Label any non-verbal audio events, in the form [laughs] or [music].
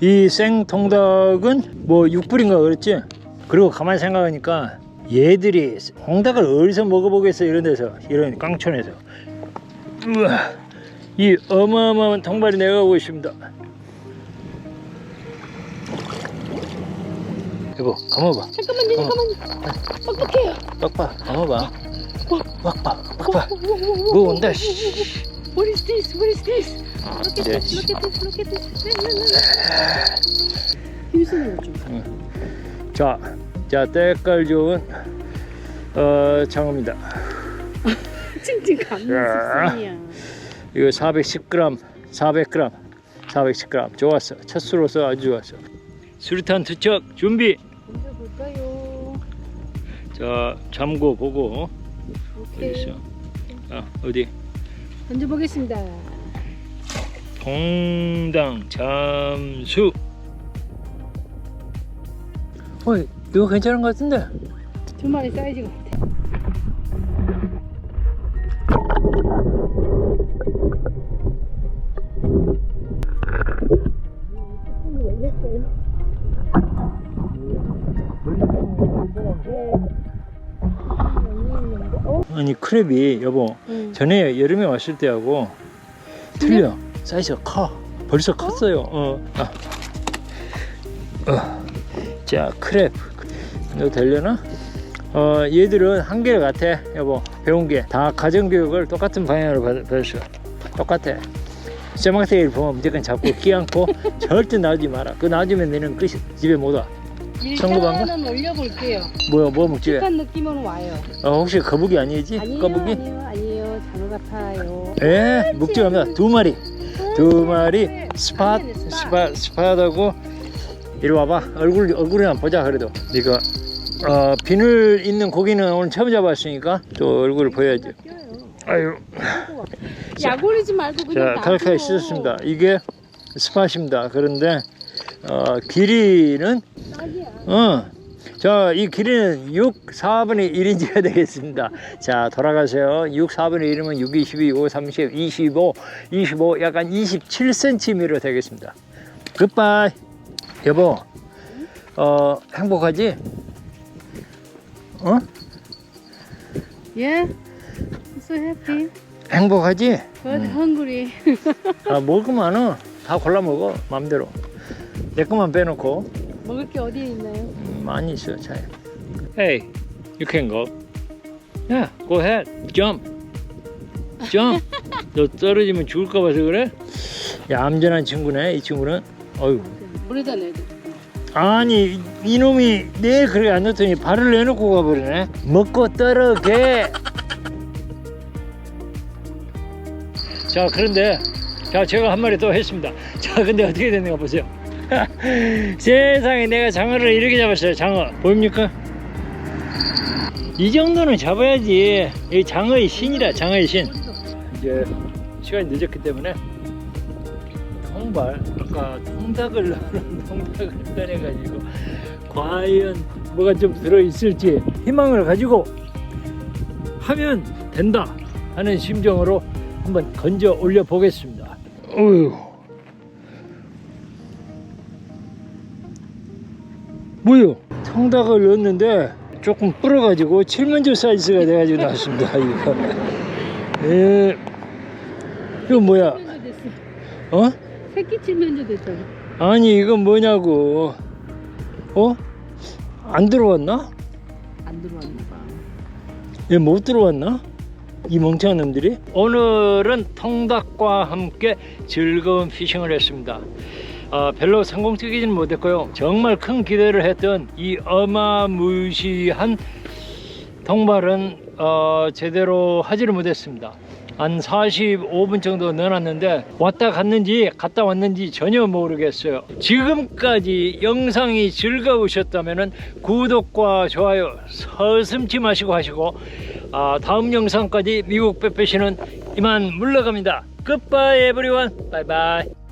이 생통닭은 뭐 6불인가 그랬지? 그리고 가만히 생각하니까 얘들이 홍닭을 어디서 먹어보겠어 이런 데서 이런 깡촌에서 우와 이 어마어마한 통발이 내가 오고 있습니다 여보 감아봐 잠깐만요, 어. 잠깐만요. 어떡해요? 빡빡 감아봐 빡빡 빡빡 뭐 온다 씨. What is this? What is this? Look at 네. this, look at this, look at this. 힘쓰는 거 좀. 자, 자 때깔 좋은 어, 장어입니다. [laughs] 찡찡 감는 야. 식성이야. 이거 410g, 400g, 410g 좋았어. 첫 수로서 아주 좋았어. 수류탄 투척 준비. 먼저 볼까요? 자, 잠고 보고 어디 오케이. 있어? 아, 어디? 던져보겠습니다. 동당 잠수. 어, 이거 괜찮은 것 같은데? 두 마리 사이즈 같아. 아니 크랩이 여보 응. 전에 여름에 왔을 때하고 틀려 사이즈가 커 벌써 컸어요 어. 아. 어. 자 크랩 너 되려나? 어 얘들은 한결 같아 여보 배운 게 다 가정교육을 똑같은 방향으로 받- 받았어 똑같아 쇠막대기를 보면 무조건 잡고 끼안고 [laughs] 절대 놔주지 마라 그거 놔주면 너는 끝이 집에 못와? 일단은 올려볼게요. 뭐야 뭐 먹지? 약간 느낌은 와요. 어, 혹시 거북이 아니지? 아니에요, 거북이? 아니에요, 아니에요. 장어 같아요. 예, 묵직합니다. 두 마리. 두 마리 스팟 스팟. 스팟 스팟하고 이리 와봐. 얼굴 얼굴이나 보자 그래도. 이거 어, 비늘 있는 고기는 오늘 처음 잡았으니까 또 얼굴을 보여야지. 아유, 약 올리지 말고 그냥 자 칼칼이 씻었습니다. 이게 스팟입니다. 그런데 어, 길이는. 어. 자, 이 길이는 6, 4분의 1인치가 되겠습니다. 자, 돌아가세요. 6, 4분의 1이면 6, 22, 5, 30, 25, 25, 약간 27cm로 되겠습니다. 굿바이. 여보, 어, 행복하지? 어? Yeah. So happy. 행복하지? But hungry. 아, 먹을 거 많아. 다 골라 먹어. 맘대로. 내 것만 빼놓고. 먹을 게 어디에 있나요? 음, 많이 있어요 차에. Hey, you can go. Yeah, go ahead. Jump. Jump. 너 떨어지면 죽을까 봐서 그래? 얌전한 친구네 이 친구는. 어유. 물에다 내야 돼. 아니 이놈이 내 그래 안 놨더니 발을 내놓고 가버리네. 먹고 떨어게. 자 그런데 자 제가 한 마리 또 했습니다. 자 근데 어떻게 됐는가 보세요. [laughs] 세상에 내가 장어를 이렇게 잡았어요. 장어 보입니까? 이 정도는 잡아야지. 이 장어의 신이다. 장어의 신. 이제 시간이 늦었기 때문에 통발 아까 통닭을 넣는 통닭을 꺼내가지고 과연 뭐가 좀 들어있을지 희망을 가지고 하면 된다 하는 심정으로 한번 건져 올려 보겠습니다. 어휴. 뭐요? 통닭을 넣었는데 조금 불어가지고 칠면조 사이즈가 돼가지고 나왔습니다. 이거. [laughs] 예. 이거 뭐야? 어? 새끼 칠면조 됐잖아. 아니 이건 뭐냐고. 어? 안 들어왔나? 안 들어왔나 봐. 얘 못 들어왔나? 이 멍청한 놈들이? 오늘은 통닭과 함께 즐거운 피싱을 했습니다. 아, 별로 성공적이지는 못했고요. 정말 큰 기대를 했던 이 어마무시한 통발은 어, 제대로 하지를 못했습니다. 한 45분 정도 넣어놨는데 왔다 갔는지 갔다 왔는지 전혀 모르겠어요. 지금까지 영상이 즐거우셨다면 구독과 좋아요 서슴지 마시고 하시고 아, 다음 영상까지 미국 빼빼시는 이만 물러갑니다. Everyone. Bye bye.